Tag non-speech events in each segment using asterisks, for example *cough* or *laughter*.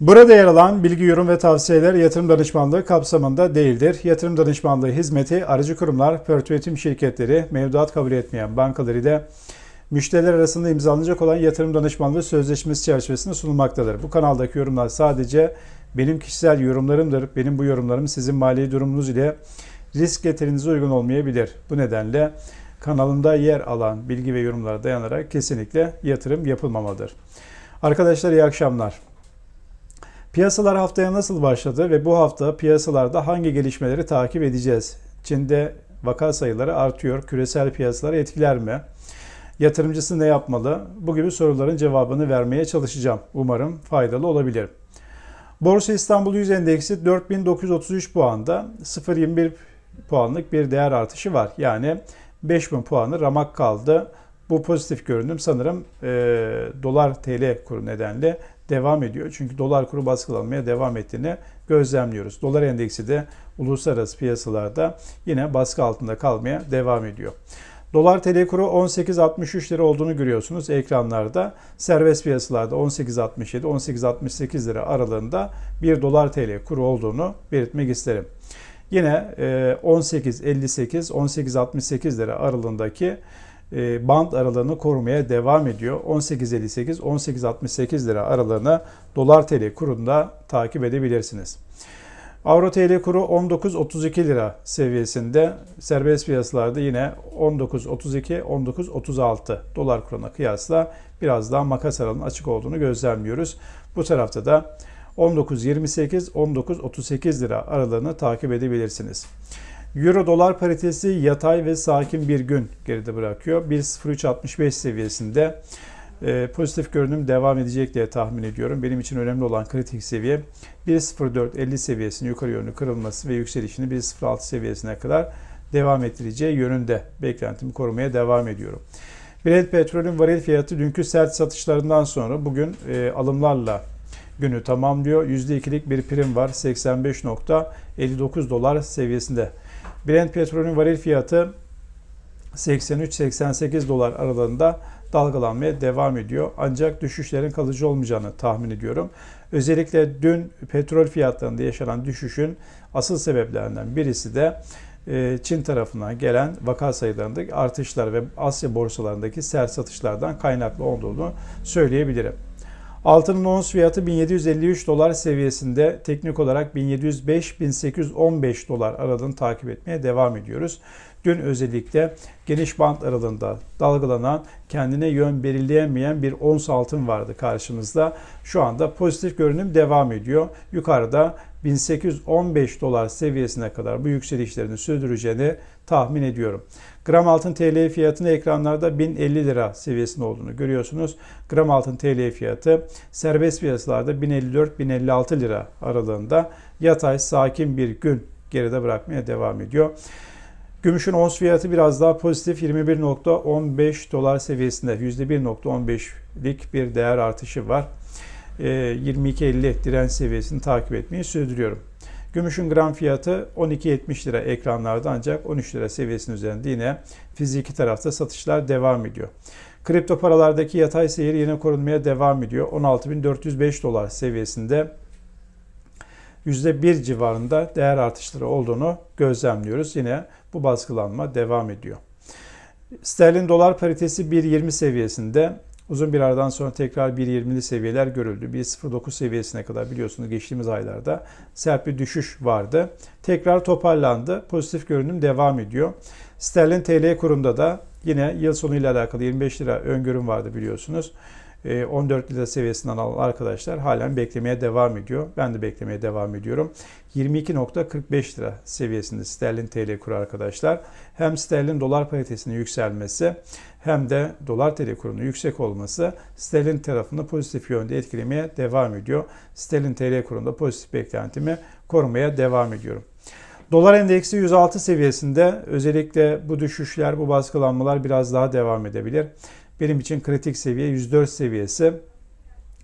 Burada yer alan bilgi, yorum ve tavsiyeler yatırım danışmanlığı kapsamında değildir. Yatırım danışmanlığı hizmeti aracı kurumlar, portföy yönetim şirketleri, mevduat kabul etmeyen bankalar ile müşteriler arasında imzalanacak olan yatırım danışmanlığı sözleşmesi çerçevesinde sunulmaktadır. Bu kanaldaki yorumlar sadece benim kişisel yorumlarımdır. Benim bu yorumlarım sizin mali durumunuz ile risk getirinize uygun olmayabilir. Bu nedenle kanalımda yer alan bilgi ve yorumlara dayanarak kesinlikle yatırım yapılmamalıdır. Arkadaşlar iyi akşamlar. Piyasalar haftaya nasıl başladı ve bu hafta piyasalarda hangi gelişmeleri takip edeceğiz? Çin'de vaka sayıları artıyor. Küresel piyasaları etkiler mi? Yatırımcısı ne yapmalı? Bu gibi soruların cevabını vermeye çalışacağım. Umarım faydalı olabilir. Borsa İstanbul 100 Endeksi 4933 puanda 0.21 puanlık bir değer artışı var. Yani 5000 puanı ramak kaldı. Bu pozitif görünüm sanırım e, dolar TL kuru nedenle devam ediyor. Çünkü dolar kuru baskılanmaya devam ettiğini gözlemliyoruz. Dolar endeksi de uluslararası piyasalarda yine baskı altında kalmaya devam ediyor. Dolar TL kuru 18.63 lira olduğunu görüyorsunuz ekranlarda. Serbest piyasalarda 18.67 18.68 lira aralığında bir dolar TL kuru olduğunu belirtmek isterim. Yine 18.58 18.68 lira aralığındaki e, band aralığını korumaya devam ediyor. 18.58 18.68 lira aralığını dolar TL kurunda takip edebilirsiniz. Avro TL kuru 19.32 lira seviyesinde. Serbest piyasalarda yine 19.32 19.36 dolar kuruna kıyasla biraz daha makas aralığının açık olduğunu gözlemliyoruz. Bu tarafta da 19.28 19.38 lira aralığını takip edebilirsiniz. Euro dolar paritesi yatay ve sakin bir gün geride bırakıyor. 1.0365 seviyesinde e, pozitif görünüm devam edecek diye tahmin ediyorum. Benim için önemli olan kritik seviye 1.0450 seviyesinin yukarı yönlü kırılması ve yükselişini 1.06 seviyesine kadar devam ettireceği yönünde beklentimi korumaya devam ediyorum. Brent petrolün varil fiyatı dünkü sert satışlarından sonra bugün e, alımlarla günü tamamlıyor. %2'lik bir prim var 85.59 dolar seviyesinde. Brent petrolün varil fiyatı 83-88 dolar aralığında dalgalanmaya devam ediyor. Ancak düşüşlerin kalıcı olmayacağını tahmin ediyorum. Özellikle dün petrol fiyatlarında yaşanan düşüşün asıl sebeplerinden birisi de e, Çin tarafından gelen vaka sayılarındaki artışlar ve Asya borsalarındaki sert satışlardan kaynaklı olduğunu söyleyebilirim. Altının ons fiyatı 1753 dolar seviyesinde teknik olarak 1705-1815 dolar aralığını takip etmeye devam ediyoruz. Dün özellikle geniş bant aralığında dalgalanan kendine yön belirleyemeyen bir ons altın vardı karşımızda. Şu anda pozitif görünüm devam ediyor. Yukarıda 1815 dolar seviyesine kadar bu yükselişlerini sürdüreceğini tahmin ediyorum. Gram altın TL fiyatını ekranlarda 1050 lira seviyesinde olduğunu görüyorsunuz. Gram altın TL fiyatı serbest piyasalarda 1054-1056 lira aralığında yatay sakin bir gün geride bırakmaya devam ediyor. Gümüşün ons fiyatı biraz daha pozitif 21.15 dolar seviyesinde %1.15'lik bir değer artışı var. 22.50 direnç seviyesini takip etmeyi sürdürüyorum. Gümüşün gram fiyatı 12.70 lira ekranlarda ancak 13 lira seviyesinin üzerinde yine fiziki tarafta satışlar devam ediyor. Kripto paralardaki yatay seyir yine korunmaya devam ediyor. 16.405 dolar seviyesinde %1 civarında değer artışları olduğunu gözlemliyoruz. Yine bu baskılanma devam ediyor. Sterlin dolar paritesi 1.20 seviyesinde uzun bir aradan sonra tekrar 1.20'li seviyeler görüldü. 1.09 seviyesine kadar biliyorsunuz geçtiğimiz aylarda sert bir düşüş vardı. Tekrar toparlandı. Pozitif görünüm devam ediyor. Sterlin TL kurunda da yine yıl sonu ile alakalı 25 lira öngörüm vardı biliyorsunuz. 14 lira seviyesinden alan arkadaşlar halen beklemeye devam ediyor. Ben de beklemeye devam ediyorum. 22.45 lira seviyesinde sterlin TL kuru arkadaşlar. Hem sterlin dolar paritesinin yükselmesi hem de dolar TL kurunun yüksek olması sterlin tarafını pozitif yönde etkilemeye devam ediyor. Sterlin TL kurunda pozitif beklentimi korumaya devam ediyorum. Dolar endeksi 106 seviyesinde özellikle bu düşüşler, bu baskılanmalar biraz daha devam edebilir. Benim için kritik seviye 104 seviyesi.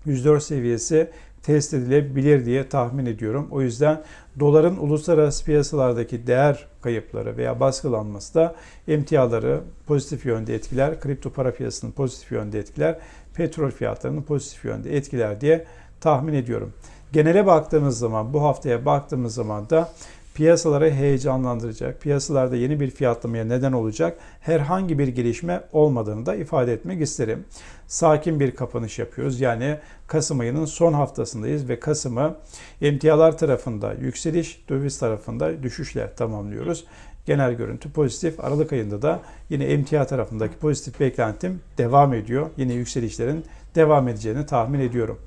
104 seviyesi test edilebilir diye tahmin ediyorum. O yüzden doların uluslararası piyasalardaki değer kayıpları veya baskılanması da emtiaları pozitif yönde etkiler, kripto para piyasasını pozitif yönde etkiler, petrol fiyatlarını pozitif yönde etkiler diye tahmin ediyorum. Genele baktığımız zaman, bu haftaya baktığımız zaman da piyasaları heyecanlandıracak, piyasalarda yeni bir fiyatlamaya neden olacak herhangi bir gelişme olmadığını da ifade etmek isterim. Sakin bir kapanış yapıyoruz. Yani Kasım ayının son haftasındayız ve Kasım'ı emtialar tarafında yükseliş, döviz tarafında düşüşle tamamlıyoruz. Genel görüntü pozitif. Aralık ayında da yine emtia tarafındaki pozitif beklentim devam ediyor. Yine yükselişlerin devam edeceğini tahmin ediyorum.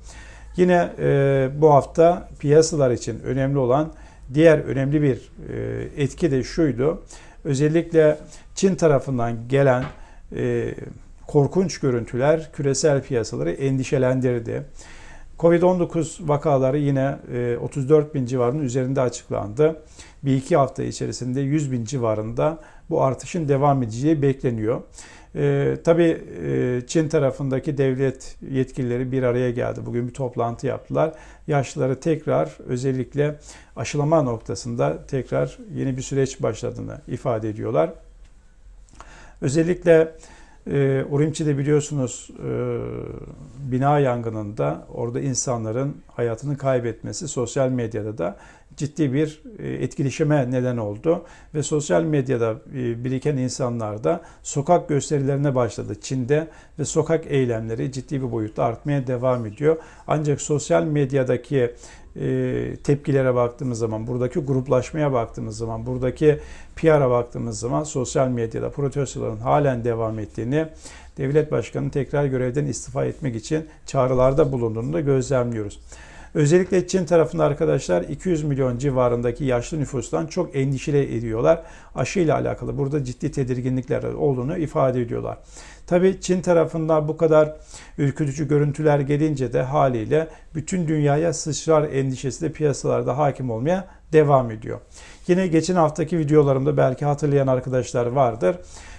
Yine e, bu hafta piyasalar için önemli olan diğer önemli bir e, etki de şuydu. Özellikle Çin tarafından gelen e, korkunç görüntüler küresel piyasaları endişelendirdi. Covid-19 vakaları yine 34 bin civarının üzerinde açıklandı. Bir iki hafta içerisinde 100 bin civarında bu artışın devam edeceği bekleniyor. Ee, tabii e, Çin tarafındaki devlet yetkilileri bir araya geldi. Bugün bir toplantı yaptılar. Yaşlıları tekrar özellikle aşılama noktasında tekrar yeni bir süreç başladığını ifade ediyorlar. Özellikle e, Urimçi'de biliyorsunuz e, bina yangınında orada insanların hayatını kaybetmesi sosyal medyada da ciddi bir e, etkileşime neden oldu. Ve sosyal medyada e, biriken insanlar da sokak gösterilerine başladı Çin'de ve sokak eylemleri ciddi bir boyutta artmaya devam ediyor. Ancak sosyal medyadaki e, tepkilere baktığımız zaman, buradaki gruplaşmaya baktığımız zaman, buradaki PR'a baktığımız zaman sosyal medyada protestoların halen devam ettiğini, devlet başkanı tekrar görevden istifa etmek için çağrılarda bulunduğunu da gözlemliyoruz. Özellikle Çin tarafında arkadaşlar 200 milyon civarındaki yaşlı nüfustan çok endişeli ediyorlar. Aşı ile alakalı burada ciddi tedirginlikler olduğunu ifade ediyorlar. Tabi Çin tarafından bu kadar ürkütücü görüntüler gelince de haliyle bütün dünyaya sıçrar endişesi de piyasalarda hakim olmaya devam ediyor. Yine geçen haftaki videolarımda belki hatırlayan arkadaşlar vardır.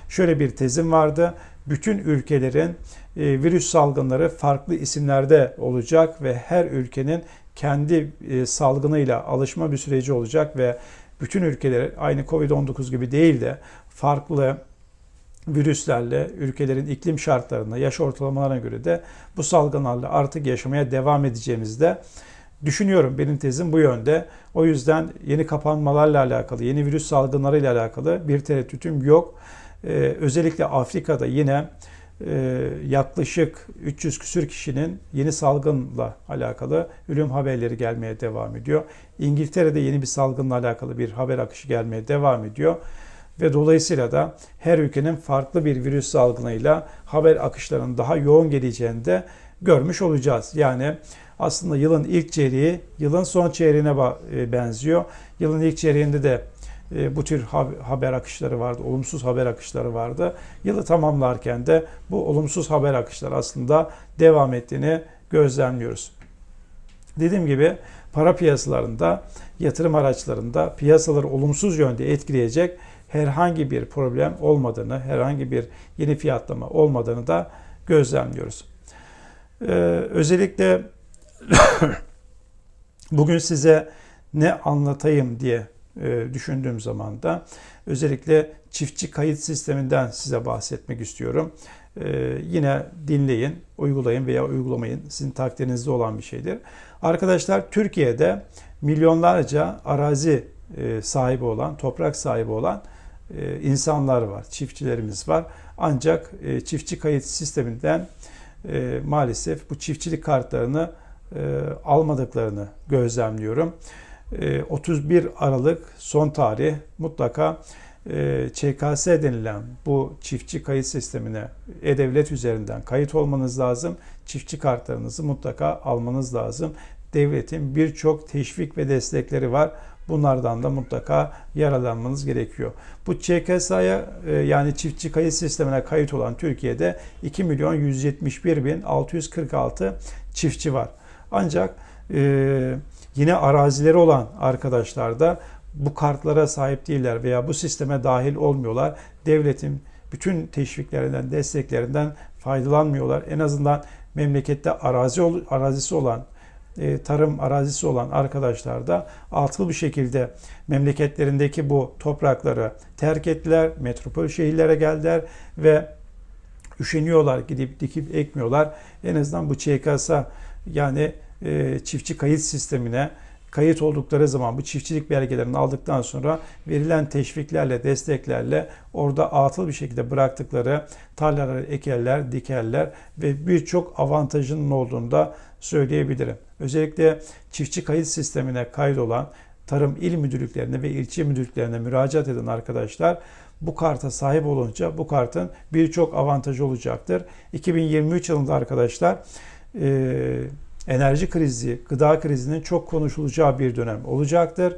Şöyle bir tezim vardı. Bütün ülkelerin virüs salgınları farklı isimlerde olacak ve her ülkenin kendi e, salgınıyla alışma bir süreci olacak ve bütün ülkeler aynı Covid-19 gibi değil de farklı virüslerle ülkelerin iklim şartlarına, yaş ortalamalarına göre de bu salgınlarla artık yaşamaya devam edeceğimizde düşünüyorum. Benim tezim bu yönde. O yüzden yeni kapanmalarla alakalı, yeni virüs salgınlarıyla alakalı bir tereddütüm yok. Ee, özellikle Afrika'da yine e, yaklaşık 300 küsür kişinin yeni salgınla alakalı ölüm haberleri gelmeye devam ediyor. İngiltere'de yeni bir salgınla alakalı bir haber akışı gelmeye devam ediyor. Ve dolayısıyla da her ülkenin farklı bir virüs salgınıyla haber akışlarının daha yoğun geleceğini de görmüş olacağız. Yani aslında yılın ilk çeyreği yılın son çeyreğine e, benziyor. Yılın ilk çeyreğinde de bu tür haber akışları vardı, olumsuz haber akışları vardı. Yılı tamamlarken de bu olumsuz haber akışları aslında devam ettiğini gözlemliyoruz. Dediğim gibi para piyasalarında, yatırım araçlarında piyasaları olumsuz yönde etkileyecek herhangi bir problem olmadığını, herhangi bir yeni fiyatlama olmadığını da gözlemliyoruz. Ee, özellikle *coughs* bugün size ne anlatayım diye e, düşündüğüm zaman da özellikle çiftçi kayıt sisteminden size bahsetmek istiyorum. E, yine dinleyin, uygulayın veya uygulamayın. Sizin takdirinizde olan bir şeydir. Arkadaşlar Türkiye'de milyonlarca arazi e, sahibi olan, toprak sahibi olan insanlar var, çiftçilerimiz var. Ancak çiftçi kayıt sisteminden maalesef bu çiftçilik kartlarını almadıklarını gözlemliyorum. 31 ee, Aralık son tarih mutlaka e, ÇKS denilen bu çiftçi kayıt sistemine e-devlet üzerinden kayıt olmanız lazım. Çiftçi kartlarınızı mutlaka almanız lazım. Devletin birçok teşvik ve destekleri var. Bunlardan da mutlaka yararlanmanız gerekiyor. Bu ÇKS'ye e, yani çiftçi kayıt sistemine kayıt olan Türkiye'de 2 milyon 171 bin 646 çiftçi var. Ancak e, Yine arazileri olan arkadaşlar da bu kartlara sahip değiller veya bu sisteme dahil olmuyorlar. Devletin bütün teşviklerinden, desteklerinden faydalanmıyorlar. En azından memlekette arazi arazisi olan e, tarım arazisi olan arkadaşlar da atıl bir şekilde memleketlerindeki bu toprakları terk ettiler. Metropol şehirlere geldiler ve üşeniyorlar gidip dikip ekmiyorlar. En azından bu ÇKS yani e, çiftçi kayıt sistemine kayıt oldukları zaman bu çiftçilik belgelerini aldıktan sonra verilen teşviklerle, desteklerle orada atıl bir şekilde bıraktıkları tarlaları ekerler, dikerler ve birçok avantajının olduğunu da söyleyebilirim. Özellikle çiftçi kayıt sistemine kaydolan tarım il müdürlüklerine ve ilçe müdürlüklerine müracaat eden arkadaşlar bu karta sahip olunca bu kartın birçok avantajı olacaktır. 2023 yılında arkadaşlar e, enerji krizi, gıda krizinin çok konuşulacağı bir dönem olacaktır.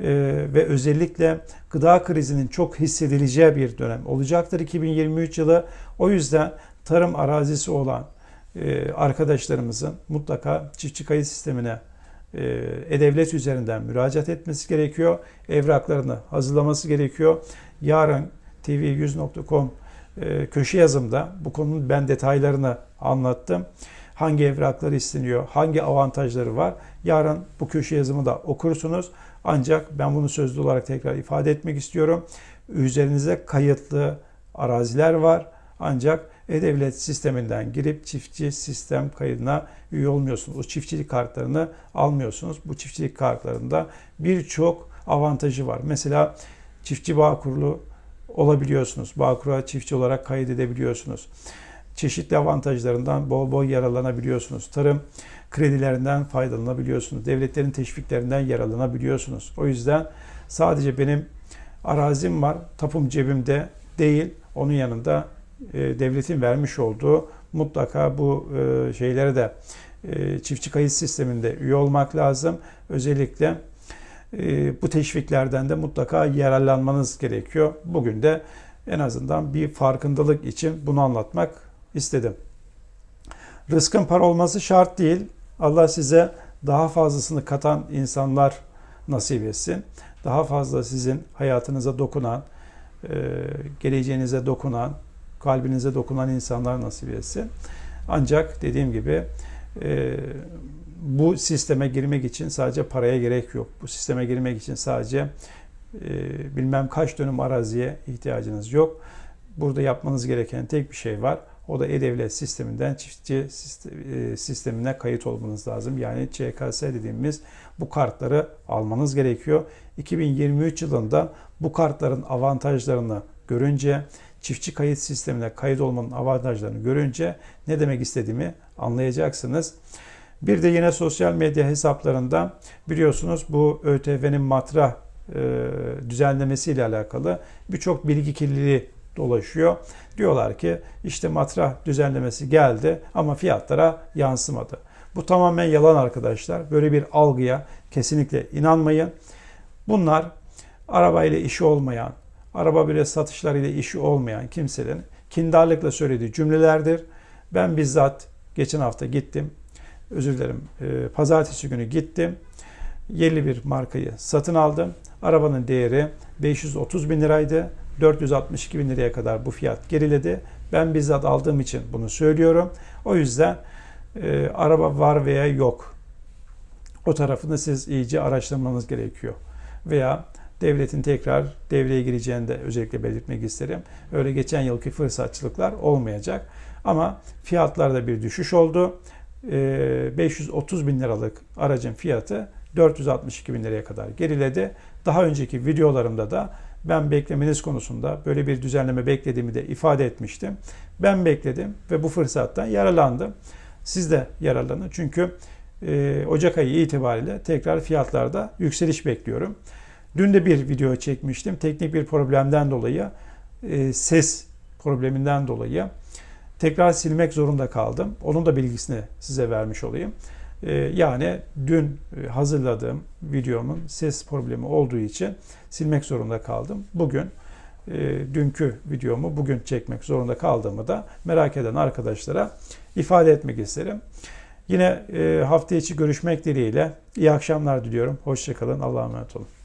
E, ve özellikle gıda krizinin çok hissedileceği bir dönem olacaktır 2023 yılı. O yüzden tarım arazisi olan e, arkadaşlarımızın mutlaka çiftçi kayıt sistemine e, e-devlet üzerinden müracaat etmesi gerekiyor. Evraklarını hazırlaması gerekiyor. Yarın tv100.com e, köşe yazımda bu konunun ben detaylarını anlattım. Hangi evrakları isteniyor, hangi avantajları var. Yarın bu köşe yazımı da okursunuz. Ancak ben bunu sözlü olarak tekrar ifade etmek istiyorum. Üzerinize kayıtlı araziler var. Ancak e-devlet sisteminden girip çiftçi sistem kaydına üye olmuyorsunuz. O çiftçilik kartlarını almıyorsunuz. Bu çiftçilik kartlarında birçok avantajı var. Mesela çiftçi bağ kurulu olabiliyorsunuz. Bağkur'a çiftçi olarak kaydedebiliyorsunuz. Çeşitli avantajlarından bol bol yararlanabiliyorsunuz. Tarım kredilerinden faydalanabiliyorsunuz. Devletlerin teşviklerinden yararlanabiliyorsunuz. O yüzden sadece benim arazim var, tapum cebimde değil. Onun yanında e, devletin vermiş olduğu mutlaka bu e, şeylere de e, çiftçi kayıt sisteminde üye olmak lazım. Özellikle bu teşviklerden de mutlaka yararlanmanız gerekiyor. Bugün de en azından bir farkındalık için bunu anlatmak istedim. Rızkın para olması şart değil. Allah size daha fazlasını katan insanlar nasip etsin. Daha fazla sizin hayatınıza dokunan, e, geleceğinize dokunan, kalbinize dokunan insanlar nasip etsin. Ancak dediğim gibi e, bu sisteme girmek için sadece paraya gerek yok. Bu sisteme girmek için sadece e, bilmem kaç dönüm araziye ihtiyacınız yok. Burada yapmanız gereken tek bir şey var. O da e-devlet sisteminden çiftçi sistemine kayıt olmanız lazım. Yani ÇKS dediğimiz bu kartları almanız gerekiyor. 2023 yılında bu kartların avantajlarını görünce, çiftçi kayıt sistemine kayıt olmanın avantajlarını görünce ne demek istediğimi anlayacaksınız. Bir de yine sosyal medya hesaplarında biliyorsunuz bu ÖTV'nin matra e, düzenlemesiyle alakalı birçok bilgi kirliliği dolaşıyor. Diyorlar ki işte matrah düzenlemesi geldi ama fiyatlara yansımadı. Bu tamamen yalan arkadaşlar. Böyle bir algıya kesinlikle inanmayın. Bunlar arabayla işi olmayan, araba bile satışlarıyla işi olmayan kimselerin kindarlıkla söylediği cümlelerdir. Ben bizzat geçen hafta gittim. Özür dilerim. E, pazartesi günü gittim. Yerli bir markayı satın aldım. Arabanın değeri 530 bin liraydı. 462 bin liraya kadar bu fiyat geriledi. Ben bizzat aldığım için bunu söylüyorum. O yüzden e, araba var veya yok. O tarafını siz iyice araştırmanız gerekiyor. Veya devletin tekrar devreye gireceğini de özellikle belirtmek isterim. Öyle geçen yılki fırsatçılıklar olmayacak. Ama fiyatlarda bir düşüş oldu. E, 530 bin liralık aracın fiyatı 462 bin liraya kadar geriledi. Daha önceki videolarımda da ben beklemeniz konusunda böyle bir düzenleme beklediğimi de ifade etmiştim. Ben bekledim ve bu fırsattan yararlandım. Siz de yararlanın çünkü e, Ocak ayı itibariyle tekrar fiyatlarda yükseliş bekliyorum. Dün de bir video çekmiştim. Teknik bir problemden dolayı, e, ses probleminden dolayı tekrar silmek zorunda kaldım. Onun da bilgisini size vermiş olayım. Ee, yani dün e, hazırladığım videomun ses problemi olduğu için silmek zorunda kaldım. Bugün e, dünkü videomu bugün çekmek zorunda kaldığımı da merak eden arkadaşlara ifade etmek isterim. Yine e, hafta içi görüşmek dileğiyle iyi akşamlar diliyorum. Hoşçakalın. Allah'a emanet olun.